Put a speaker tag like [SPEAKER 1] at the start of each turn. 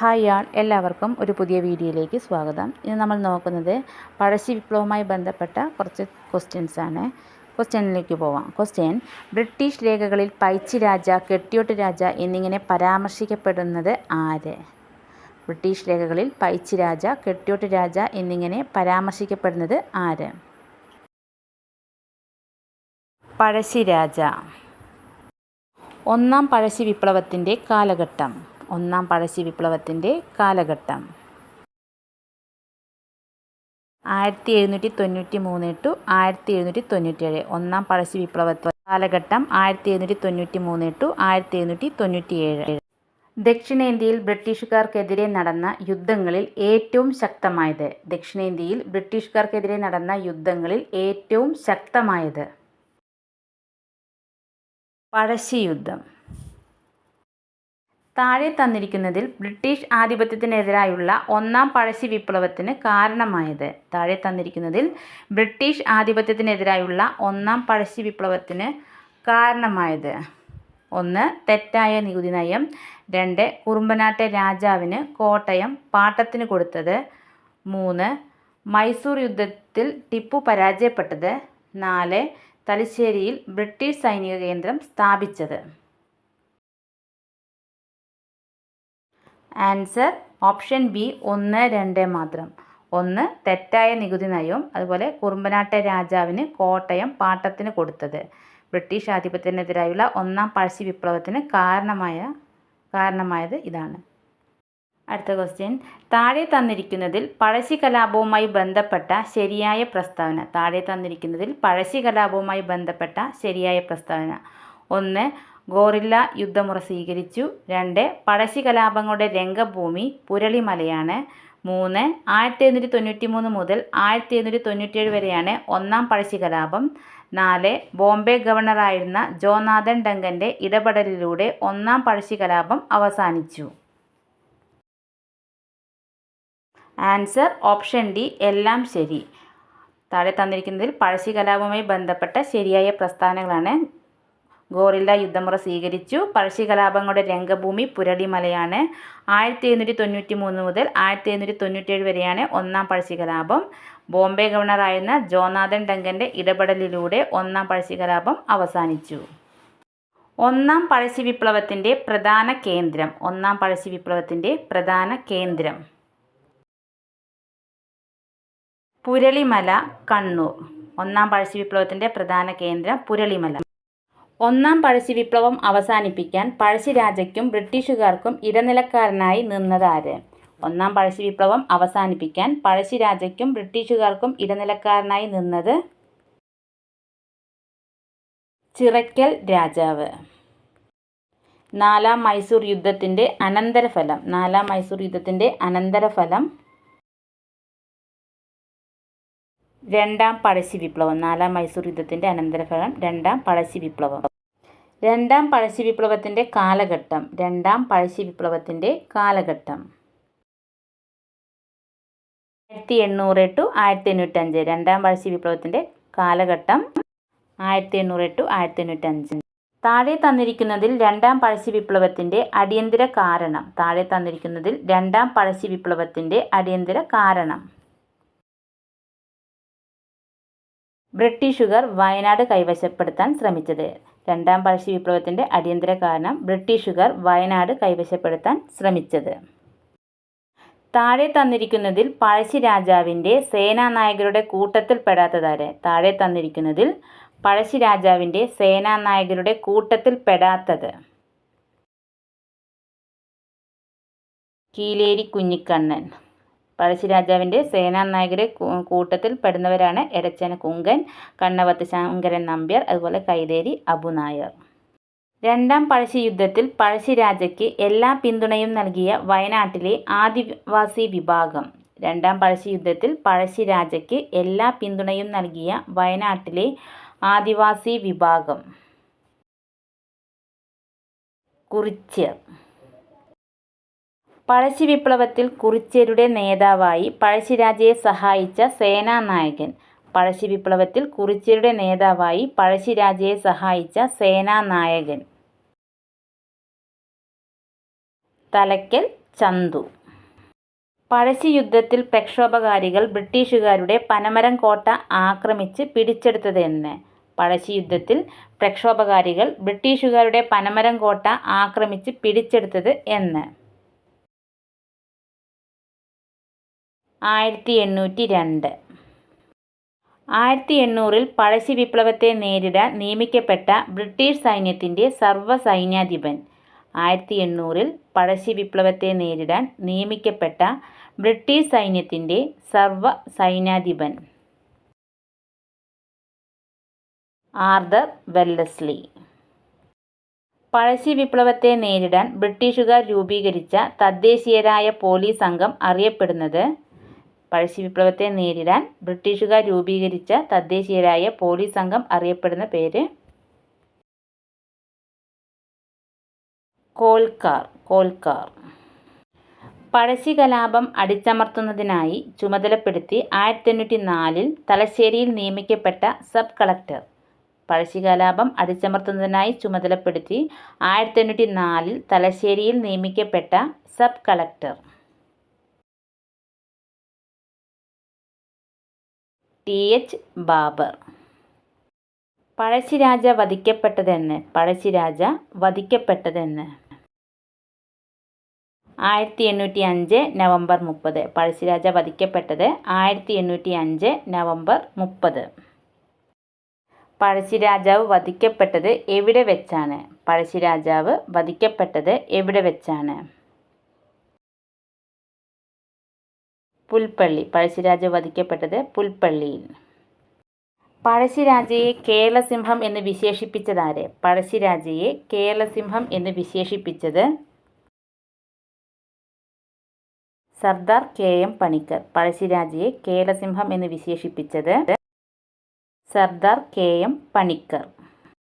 [SPEAKER 1] Hi ആൾ എല്ലാവർക്കും ഒരു പുതിയ വീഡിയോയിലേക്ക് സ്വാഗതം. ഇന്ന് നമ്മൾ നോക്കുന്നത് പഴശ്ശി വിപ്ലവവുമായി ബന്ധപ്പെട്ട കുറച്ച് ക്വസ്റ്റ്യൻസ് ആണ്. ക്വസ്റ്റ്യനിലേക്ക് പോവാം. ക്വസ്റ്റ്യൻ ബ്രിട്ടീഷ് രേഖകളിൽ പൈച്ചി രാജ കെട്ടിയോട്ട് രാജ എന്നിങ്ങനെ പരാമർശിക്കപ്പെടുന്നത് ആര്? ബ്രിട്ടീഷ് രേഖകളിൽ പൈച്ചി രാജ കെട്ടിയോട്ട് രാജ എന്നിങ്ങനെ പരാമർശിക്കപ്പെടുന്നത് ആര്? പഴശ്ശിരാജ ഒന്നാം പഴശ്ശി വിപ്ലവത്തിന്റെ കാലഘട്ടം. ഒന്നാം പഴശ്ശി വിപ്ലവത്തിന്റെ കാലഘട്ടം. ആയിരത്തി എഴുന്നൂറ്റി തൊണ്ണൂറ്റി മൂന്ന് ടു ആയിരത്തി എഴുന്നൂറ്റി തൊണ്ണൂറ്റേഴ് ഒന്നാം പഴശ്ശി വിപ്ലവ കാലഘട്ടം ആയിരത്തി എഴുന്നൂറ്റി തൊണ്ണൂറ്റി മൂന്ന് ടു ആയിരത്തി എഴുന്നൂറ്റി തൊണ്ണൂറ്റിയേഴ് ദക്ഷിണേന്ത്യയിൽ ബ്രിട്ടീഷുകാർക്കെതിരെ നടന്ന യുദ്ധങ്ങളിൽ ഏറ്റവും ശക്തമായത്. ദക്ഷിണേന്ത്യയിൽ ബ്രിട്ടീഷുകാർക്കെതിരെ നടന്ന യുദ്ധങ്ങളിൽ ഏറ്റവും ശക്തമായത്. പഴശ്ശി യുദ്ധം. താഴെ തന്നിരിക്കുന്നതിൽ ബ്രിട്ടീഷ് ആധിപത്യത്തിനെതിരായുള്ള ഒന്നാം പഴശ്ശി വിപ്ലവത്തിന് കാരണമായത്. താഴെ തന്നിരിക്കുന്നതിൽ ബ്രിട്ടീഷ് ആധിപത്യത്തിനെതിരായുള്ള ഒന്നാം പഴശ്ശി വിപ്ലവത്തിന് കാരണമായത്. ഒന്ന് തെറ്റായ നികുതി നയം. രണ്ട് കുറുമ്പനാട്ടെ രാജാവിന് കോട്ടയം പാട്ടത്തിന് കൊടുത്തത്. മൂന്ന് മൈസൂർ യുദ്ധത്തിൽ ടിപ്പു പരാജയപ്പെട്ടത്. നാല് തലശ്ശേരിയിൽ ബ്രിട്ടീഷ് സൈനിക കേന്ദ്രം സ്ഥാപിച്ചത്. ആൻസർ ഓപ്ഷൻ ബി ഒന്ന് രണ്ട് മാത്രം. ഒന്ന് തെറ്റായ നികുതി നയവും അതുപോലെ കുറുമ്പനാട്ടെ രാജാവിന് കോട്ടയം പാട്ടത്തിന് കൊടുത്തത്. ബ്രിട്ടീഷ് ആധിപത്യത്തിനെതിരായുള്ള ഒന്നാം പഴശ്ശി വിപ്ലവത്തിന് കാരണമായ കാരണമായത് ഇതാണ്. അടുത്ത ക്വസ്റ്റ്യൻ താഴെ തന്നിരിക്കുന്നതിൽ പഴശ്ശി കലാപവുമായി ബന്ധപ്പെട്ട ശരിയായ പ്രസ്താവന. താഴെ തന്നിരിക്കുന്നതിൽ പഴശ്ശി കലാപവുമായി ബന്ധപ്പെട്ട ശരിയായ പ്രസ്താവന. ഒന്ന് ഗോറില്ല യുദ്ധമുറ സ്വീകരിച്ചു. രണ്ട് പഴശ്ശി കലാപങ്ങളുടെ രംഗഭൂമി പുരളിമലയാണ്. മൂന്ന് ആയിരത്തി എഴുന്നൂറ്റി തൊണ്ണൂറ്റി മൂന്ന് മുതൽ ആയിരത്തി എഴുന്നൂറ്റി തൊണ്ണൂറ്റേഴ് വരെയാണ് ഒന്നാം പഴശ്ശി കലാപം. നാല് ബോംബെ ഗവർണറായിരുന്ന ജോനാഥൻ ഡങ്കന്റെ ഇടപെടലിലൂടെ ഒന്നാം പഴശ്ശി കലാപം അവസാനിച്ചു. ആൻസർ ഓപ്ഷൻ ഡി എല്ലാം ശരി. താഴെ തന്നിരിക്കുന്നതിൽ പഴശ്ശി കലാപവുമായി ബന്ധപ്പെട്ട ശരിയായ പ്രസ്താവനകളാണ് ഗോറില്ല യുദ്ധമുറ സ്വീകരിച്ചു. പഴശ്ശി കലാപങ്ങളുടെ രംഗഭൂമി പുരളിമലയാണ് ആയിരത്തി എഴുന്നൂറ്റി തൊണ്ണൂറ്റി മൂന്ന് മുതൽ ആയിരത്തി എഴുന്നൂറ്റി തൊണ്ണൂറ്റേഴ് വരെയാണ് ഒന്നാം പഴശ്ശി കലാപം ബോംബെ ഗവർണറായിരുന്ന ജോനാഥൻ ഡങ്കന്റെ ഇടപെടലിലൂടെ ഒന്നാം പഴശ്ശി കലാപം അവസാനിച്ചു. ഒന്നാം പഴശ്ശി വിപ്ലവത്തിന്റെ പ്രധാന കേന്ദ്രം. ഒന്നാം പഴശ്ശി വിപ്ലവത്തിന്റെ പ്രധാന കേന്ദ്രം. പുരളിമല കണ്ണൂർ. ഒന്നാം പഴശ്ശി വിപ്ലവത്തിന്റെ പ്രധാന കേന്ദ്രം പുരളിമല. ഒന്നാം പഴശ്ശി വിപ്ലവം അവസാനിപ്പിക്കാൻ പഴശ്ശി രാജയ്ക്കും ബ്രിട്ടീഷുകാർക്കും ഇടനിലക്കാരനായി നിന്നതാര് ഒന്നാം പഴശ്ശി വിപ്ലവം അവസാനിപ്പിക്കാൻ പഴശ്ശി രാജയ്ക്കും ബ്രിട്ടീഷുകാർക്കും ഇടനിലക്കാരനായി നിന്നത് ചിറയ്ക്കൽ രാജാവ്. നാലാം മൈസൂർ യുദ്ധത്തിന്റെ അനന്തരഫലം. നാലാം മൈസൂർ യുദ്ധത്തിന്റെ അനന്തരഫലം രണ്ടാം പഴശ്ശി വിപ്ലവം. നാലാം മൈസൂർ യുദ്ധത്തിന്റെ അനന്തരഫലം രണ്ടാം പഴശ്ശി വിപ്ലവം. രണ്ടാം പഴശ്ശി വിപ്ലവത്തിന്റെ കാലഘട്ടം. രണ്ടാം പഴശ്ശി വിപ്ലവത്തിന്റെ കാലഘട്ടം. ആയിരത്തി എണ്ണൂറ് ടു ആയിരത്തി എണ്ണൂറ്റഞ്ച് രണ്ടാം പഴശ്ശി വിപ്ലവത്തിന്റെ കാലഘട്ടം ആയിരത്തി എണ്ണൂറ് ടു ആയിരത്തി എണ്ണൂറ്റഞ്ച് താഴെ തന്നിരിക്കുന്നതിൽ രണ്ടാം പഴശ്ശി വിപ്ലവത്തിന്റെ അടിയന്തര കാരണം. താഴെ തന്നിരിക്കുന്നതിൽ രണ്ടാം പഴശ്ശി വിപ്ലവത്തിന്റെ അടിയന്തര കാരണം. ബ്രിട്ടീഷുകാർ വയനാട് കൈവശപ്പെടുത്താൻ ശ്രമിച്ചത്. രണ്ടാം പഴശ്ശി വിപ്ലവത്തിന്റെ അടിയന്തര കാരണം ബ്രിട്ടീഷുകാർ വയനാട് കൈവശപ്പെടുത്താൻ ശ്രമിച്ചത്. താഴെ തന്നിരിക്കുന്നതിൽ പഴശ്ശി രാജാവിന്റെ സേനാനായകരുടെ കൂട്ടത്തിൽപ്പെടാത്തതാരെ താഴെ തന്നിരിക്കുന്നതിൽ പഴശ്ശി രാജാവിന്റെ സേനാനായകരുടെ കൂട്ടത്തിൽപ്പെടാത്തത് കീലേരി കുഞ്ഞിക്കണ്ണൻ. പഴശ്ശിരാജാവിന്റെ സേനാനായകരെ കൂട്ടത്തിൽ പെടുന്നവരാണ് എടച്ചന കുങ്കൻ കണ്ണവത്ത് ശങ്കരൻ നമ്പ്യാർ അതുപോലെ കൈതേരി അബുനായർ രണ്ടാം പഴശ്ശി യുദ്ധത്തിൽ പഴശ്ശിരാജയ്ക്ക് എല്ലാ പിന്തുണയും നൽകിയ വയനാട്ടിലെ ആദിവാസി വിഭാഗം. രണ്ടാം പഴശ്ശി യുദ്ധത്തിൽ പഴശ്ശിരാജയ്ക്ക് എല്ലാ പിന്തുണയും നൽകിയ വയനാട്ടിലെ ആദിവാസി വിഭാഗം. കുറിച്യർ. പഴശ്ശി വിപ്ലവത്തിൽ കുറിച്യരുടെ നേതാവായി പഴശ്ശിരാജയെ സഹായിച്ച സേനാനായകൻ. പഴശ്ശി വിപ്ലവത്തിൽ കുറിച്യരുടെ നേതാവായി പഴശ്ശിരാജയെ സഹായിച്ച സേനാനായകൻ. തലയ്ക്കൽ ചന്തു. പഴശ്ശി യുദ്ധത്തിൽ പ്രക്ഷോഭകാരികൾ ബ്രിട്ടീഷുകാരുടെ പനമരം കോട്ട ആക്രമിച്ച് പിടിച്ചെടുത്തത് എന്ന് പഴശ്ശി യുദ്ധത്തിൽ പ്രക്ഷോഭകാരികൾ ബ്രിട്ടീഷുകാരുടെ പനമരം കോട്ട ആക്രമിച്ച് പിടിച്ചെടുത്തത് എന്ന്. ആയിരത്തി എണ്ണൂറ്റി രണ്ട് ആയിരത്തി എണ്ണൂറിൽ പഴശ്ശി വിപ്ലവത്തെ നേരിടാൻ നിയമിക്കപ്പെട്ട ബ്രിട്ടീഷ് സൈന്യത്തിന്റെ സർവ സൈന്യാധിപൻ ആയിരത്തി എണ്ണൂറിൽ പഴശ്ശി വിപ്ലവത്തെ നേരിടാൻ നിയമിക്കപ്പെട്ട ബ്രിട്ടീഷ് സൈന്യത്തിന്റെ സർവ സൈന്യാധിപൻ ആർദർ വെല്ലസ്ലി. പഴശ്ശി വിപ്ലവത്തെ നേരിടാൻ ബ്രിട്ടീഷുകാർ രൂപീകരിച്ച തദ്ദേശീയരായ പോലീസ് സംഘം അറിയപ്പെടുന്നത് പഴശ്ശി വിപ്ലവത്തെ നേരിടാൻ ബ്രിട്ടീഷുകാർ രൂപീകരിച്ച തദ്ദേശീയരായ പോലീസ് സംഘം അറിയപ്പെടുന്ന പേര്? കോൽക്കാർ കോൽക്കാർ. പഴശ്ശി കലാപം അടിച്ചമർത്തുന്നതിനായി ചുമതലപ്പെടുത്തി ആയിരത്തി എണ്ണൂറ്റി നാലിൽ തലശ്ശേരിയിൽ നിയമിക്കപ്പെട്ട സബ് കളക്ടർ. പഴശ്ശി കലാപം അടിച്ചമർത്തുന്നതിനായി ചുമതലപ്പെടുത്തി ആയിരത്തി എണ്ണൂറ്റി നാലിൽ തലശ്ശേരിയിൽ നിയമിക്കപ്പെട്ട sub collector. T. H. Baber. Pazhassi Raja വധിക്കപ്പെട്ടതെന്ന് പഴശ്ശിരാജ വധിക്കപ്പെട്ടതെന്ന്. ആയിരത്തി എണ്ണൂറ്റി അഞ്ച് നവംബർ മുപ്പത്. പഴശ്ശിരാജ വധിക്കപ്പെട്ടത് ആയിരത്തി എണ്ണൂറ്റി അഞ്ച് നവംബർ മുപ്പത്. പഴശ്ശിരാജാവ് വധിക്കപ്പെട്ടത് എവിടെ വെച്ചാണ്? പഴശ്ശിരാജാവ് വധിക്കപ്പെട്ടത് എവിടെ വെച്ചാണ്? പുൽപ്പള്ളി. പഴശ്ശിരാജ വധിക്കപ്പെട്ടത് പുൽപ്പള്ളിയിൽ. പഴശ്ശിരാജയെ കേരളസിംഹം എന്ന് വിശേഷിപ്പിച്ചതാര്? പഴശ്ശിരാജയെ കേരളസിംഹം എന്ന് വിശേഷിപ്പിച്ചത് സർദാർ കെ എം പണിക്കർ. പഴശ്ശിരാജയെ കേരളസിംഹം എന്ന് വിശേഷിപ്പിച്ചത് സർദാർ കെ എം പണിക്കർ.